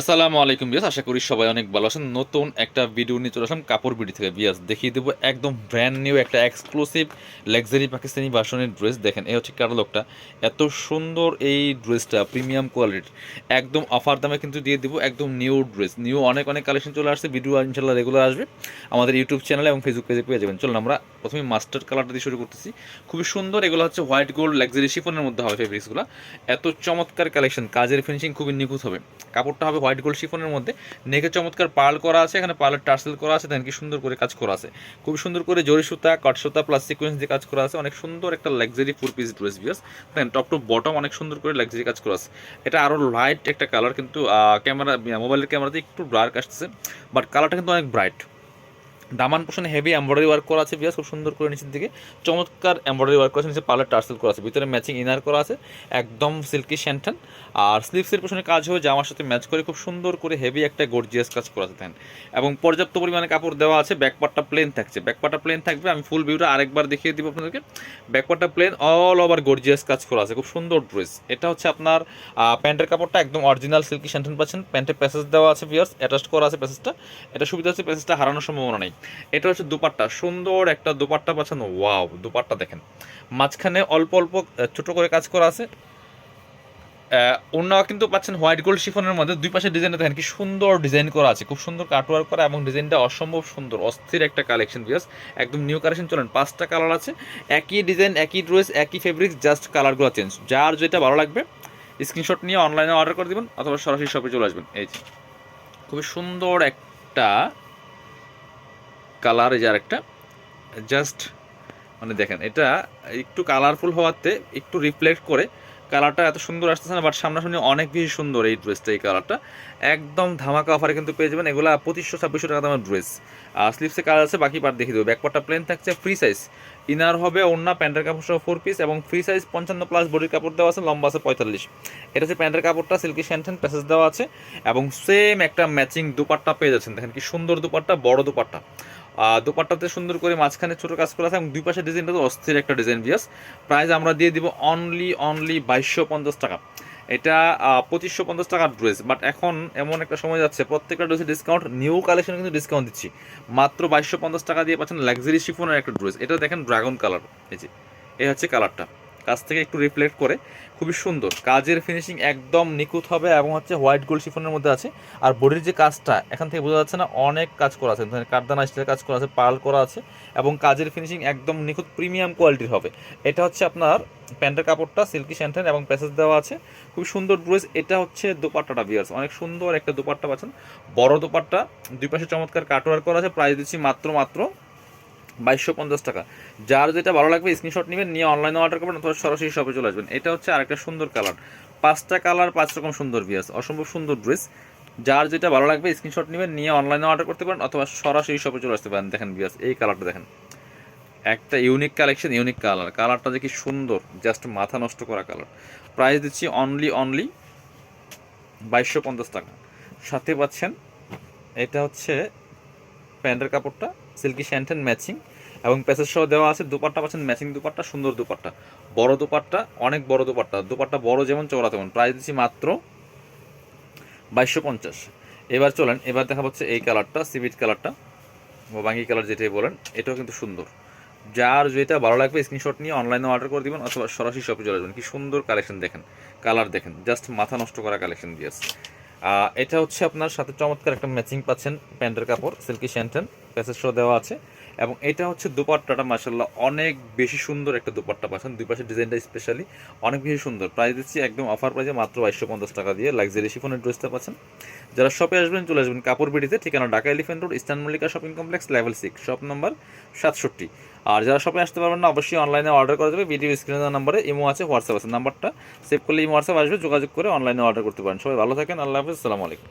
আসসালামু আলাইকুম বিয়াস আশা করি সবাই অনেক ভালো আছেন। নতুন একটা ভিডিও নিয়ে চলে আসলাম, কাপড় বিডি থেকে। বিয়াস দেখিয়ে দেবো একদম ব্র্যান্ড নিউ একটা এক্সক্লুসিভ লাক্সারি পাকিস্তানি ভার্সনের ড্রেস দেখেন, এই হচ্ছে ক্যাটালগটা এত সুন্দর এই ড্রেসটা প্রিমিয়াম কোয়ালিটির একদম অফার দামে কিন্তু দিয়ে দেবো একদম নিউ ড্রেস নিউ অনেক অনেক কালেকশন চলে আসছে। ভিডিও ইনশাল্লাহ রেগুলার আসবে আমাদের ইউটিউব চ্যানেলে এবং ফেসবুক পেজে পেয়ে যাবেন। চলুন, আমরা প্রথমে মাস্টার কালারটা দিয়ে শুরু করতেছি। খুবই সুন্দর, এগুলো হচ্ছে হোয়াইট গোল্ড লাক্সারি শিফনের মধ্যে হবে ফেব্রিক্সগুলো এত চমৎকার কালেকশন কাজের ফিনিশিং খুবই নিখুঁত হবে। কাপড়টা হবে হোয়াইট গোল্ড শিফনের মধ্যে। নেকে চমৎকার পার্ল করা আছে, এখানে পার্লের টার্সেল করা আছে, দেন কি সুন্দর করে কাজ করা আছে। খুব সুন্দর করে জরি সুতা কট সুতা প্লাস সিকোয়েন্স দিয়ে কাজ করা আছে। অনেক সুন্দর একটা লাক্সারি ফোর পিস ড্রেস বিয়াস দেন টপ টু বটম অনেক সুন্দর করে লাক্সারি কাজ করা আছে। এটা আরও লাইট একটা কালার কিন্তু ক্যামেরা মোবাইলের ক্যামেরাতে একটু ডার্ক আসতেছে বাট কালারটা কিন্তু অনেক ব্রাইট দামান পোষণে হেভি এমব্রয়ডারি ওয়ার্ক করা আছে বিয়াস খুব সুন্দর করে নিচের দিকে চমৎকার এমব্রয়ডারি ওয়ার্ক করা আছে নিচে পার্লার টার্সেল করা আছে, ভিতরে ম্যাচিং ইনার করা আছে, একদম সিল্কি শ্যান্টান আর স্লিভসের পোষণে কাজ হয়ে জামার সাথে ম্যাচ করে খুব সুন্দর করে হেভি একটা গর্জিয়াস কাজ করা আছে এবং পর্যাপ্ত পরিমাণে কাপড় দেওয়া আছে ব্যাকপার্টটা প্লেন থাকছে। ব্যাকপার্টটা প্লেন থাকবে, আমি ফুল ভিউটা আরেকবার দেখিয়ে দিব আপনাদেরকে। ব্যাকপার্টটা প্লেন অল ওভার গর্জিয়াস কাজ করা আছে, খুব সুন্দর ড্রেস এটা হচ্ছে আপনার প্যান্টের কাপড়টা একদম অরিজিনাল সিল্কি শ্যান্টান পাচ্ছেন। প্যান্টের প্যাসেজ দেওয়া আছে বিয়ার্স অ্যাটাচ করা আছে প্যাসেজটা এটা সুবিধা আছে প্যাসেজটা হারানোর সম্ভাবনা নেই। এটা হচ্ছে দুপাট্টা, সুন্দর একটা দুপাট্টা পাচ্ছেন, ওয়াও, দুপাট্টা দেখেন। মাঝখানে অল্প অল্প ছোট করে কাজ করা আছে। অন্য কিন্তু পাচ্ছেন হোয়াইট গোল্ড শিফনের মধ্যে, দুই পাশে ডিজাইনটা দেখেন, কি সুন্দর ডিজাইন করা আছে, খুব সুন্দর কাটওয়ার্ক করা এবং ডিজাইনটা অসম্ভব সুন্দর, অস্থির একটা কালেকশন বিয়াস একদম নিউ কালেকশন, চলেন, পাঁচটা কালার আছে। একই ডিজাইন, একই ড্রেস, একই ফেব্রিক্স, জাস্ট কালারগুলো চেঞ্জ। যার যেটা ভালো লাগবে, স্ক্রিনশট নিয়ে অনলাইনে অর্ডার করে দিবেন, অথবা সরাসরি শপে চলে আসবেন। এই যে, খুবই সুন্দর একটা কালার এই যে আরেকটা জাস্ট মানে দেখেন, এটা একটু কালারফুল হওয়াতে একটু রিফ্লেক্ট করে কালারটা এত সুন্দর আসতেছে না বাট সামনাসামনি অনেক বেশি সুন্দর এই ড্রেসটা এই কালারটা একদম ধামাকা অফারে কিন্তু পেয়ে যাবেন। এগুলো পঁচিশশো, ছাব্বিশশো টাকা দামের ড্রেস আর স্লিপসে কালার আছে, বাকি পার্ট দেখিয়ে দেবো। ব্যাকপার্টটা প্লেন থাকছে ফ্রি সাইজ ইনার হবে অন্য প্যান্টের কাপড় সহ ফোর পিস এবং ফ্রি সাইজ পঞ্চান্ন প্লাস বডির কাপড় দেওয়া আছে, লম্বা আছে পঁয়তাল্লিশ। এটা হচ্ছে প্যান্টের কাপড়টা সিল্কি শ্যান্টেন প্যাসেজ দেওয়া আছে এবং সেম একটা ম্যাচিং দুপাট্টা পেয়ে যাচ্ছেন। দেখেন কি সুন্দর দুপাট্টা, বড় দুপাট্টা। দোপাট্টাতে সুন্দর করে মাঝখানে ছোট কাজ করা আছে এবং দুই পাশে ডিজাইনটা তো অস্থির একটা ডিজাইন বিয়াস প্রাইস আমরা দিয়ে দিব অনলি অনলি বাইশশো পঞ্চাশ টাকা। এটা পঁচিশশো পঞ্চাশ টাকার ড্রেস বাট এখন এমন একটা সময় যাচ্ছে, প্রত্যেকটা ড্রেসে ডিসকাউন্ট নিউ কালেকশন কিন্তু ডিসকাউন্ট দিচ্ছি। মাত্র বাইশশো পঞ্চাশ টাকা দিয়ে পাচ্ছেন লাক্সারি শিফোনের একটা ড্রেস এটা দেখেন ড্রাগন কালার এই যে, এই হচ্ছে কালারটা কাছ থেকে একটু রিফ্লেক্ট করে, খুবই সুন্দর। কাজের ফিনিশিং একদম নিখুঁত হবে এবং হচ্ছে হোয়াইট গোল্ড শিফনের মধ্যে আছে। আর বডির যে কাজটা, এখান থেকে বোঝা যাচ্ছে না অনেক কাজ করা আছে। ধরেন কাঠদানা স্টাইলের কাজ করা আছে পার্ল করা আছে এবং কাজের ফিনিশিং একদম নিখুঁত প্রিমিয়াম কোয়ালিটির হবে। এটা হচ্ছে আপনার প্যান্টের কাপড়টা সিল্কি স্যান্টেন এবং প্যাসেজ দেওয়া আছে। খুব সুন্দর ড্রেস এটা হচ্ছে দোপাট্টাটা বিয়ার্স অনেক সুন্দর একটা দোপাট্টা পাচ্ছেন। বড় দোপাট্টা, দুই পাশে চমৎকার কাটওয়ার করা আছে। প্রাইস দিচ্ছি মাত্র মাত্র বাইশশো পঞ্চাশ টাকা। যার যেটা ভালো লাগবে স্ক্রিনশট নেবেন, নিয়ে অনলাইনে অর্ডার করবেন, অথবা সরাসরি শপে চলে আসবেন। এটা হচ্ছে আরেকটা সুন্দর কালার পাঁচটা কালার পাঁচ রকম সুন্দর বিয়াস অসম্ভব সুন্দর ড্রেস যার যেটা ভালো লাগবে স্ক্রিনশট নেবেন, নিয়ে অনলাইনে অর্ডার করতে পারেন, অথবা সরাসরি শপে চলে আসতে পারেন। দেখেন বিয়াস এই কালারটা দেখেন। একটা ইউনিক কালেকশন ইউনিক কালার কালারটা কি সুন্দর জাস্ট মাথা নষ্ট করা কালার প্রাইস দিচ্ছি অনলি অনলি বাইশশো পঞ্চাশ টাকা। সাথে পাচ্ছেন, এটা হচ্ছে প্যান্টের কাপড়টা। সিল্কি শ্যান্টেন ম্যাচিং এবং প্যাসেজ সহ দেওয়া আছে, দুপাট্টা পাচ্ছেন ম্যাচিং দুপাট্টা, সুন্দর দুপাট্টা। বড় দুপাট্টা, অনেক বড় দুপাট্টা। দুপাট্টা বড় যেমন, চওড়া তেমন। প্রাইস দিচ্ছি মাত্র বাইশশো পঞ্চাশ। এবার চলেন, এবার দেখা হচ্ছে এই কালারটা, সিভিট কালারটা বাঙ্গি কালার যেটাই বলেন, এটাও কিন্তু সুন্দর। যার যেটা ভালো লাগবে, স্ক্রিনশট নিয়ে অনলাইনে অর্ডার করে দিবেন অথবা সরাসরি শপে চলে যাবেন। কি সুন্দর কালেকশন দেখেন কালার দেখেন জাস্ট মাথা নষ্ট করা কালেকশন দিয়েছে এটা হচ্ছে আপনার সাথে চমৎকার একটা ম্যাচিং পাচ্ছেন প্যান্টের কাপড় সিল্কি শ্যান্টেন প্যাসেজ শো দেওয়া আছে। এবং এটা হচ্ছে দুপাট্টাটা মাসাল্লাহ অনেক বেশি সুন্দর একটা দুপাট্টা পাচ্ছেন। দুই পাশে ডিজাইনটা স্পেশালি অনেক বেশি সুন্দর। প্রাইস দিচ্ছি একদম অফার প্রাইসে মাত্র বাইশশো পঞ্চাশ টাকা দিয়ে লাক্সারি শিফনের ড্রেসটা পাচ্ছেন। যারা শপে আসবেন, চলে আসবেন কাপড় বিডিতে, ঠিকানা Dhaka elephant road eastern Mallika shopping complex level six shop number সাতষট্টি। আর যারা শপে আসতে পারবেন না, অবশ্যই অনলাইনে অর্ডার করা যাবে। ভিডিও স্ক্রিনের নাম্বারে ইমো আছে হোয়াটসঅ্যাপ আছে। নাম্বারটা সেভ করলে ইমো হোয়াটসঅ্যাপ আসবে, যোগাযোগ করে অনলাইনে অর্ডার করতে পারেন। সবাই ভালো থাকেন, আল্লাহ হাফিজ, আসসালামু আলাইকুম।